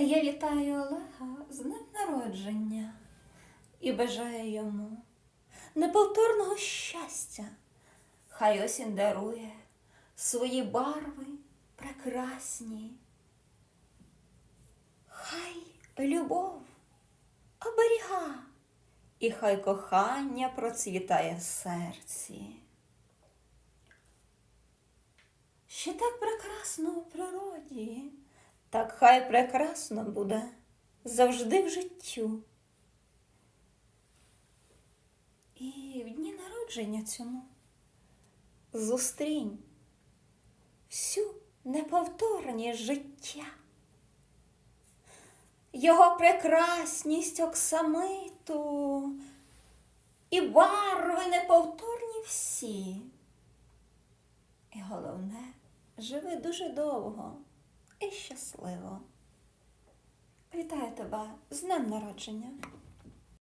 Я вітаю Олега з днем народження і бажаю йому неповторного щастя. Хай осінь дарує свої барви прекрасні. Хай любов оберіга, і хай кохання процвітає в серці. Ще так прекрасно у природі, так хай прекрасно буде завжди в життю. І в дні народження цьому зустрінь всю неповторність життя. Його прекрасність оксамиту і барви неповторні всі. І головне, живи дуже довго і щасливо. Вітаю тебе з днем народження!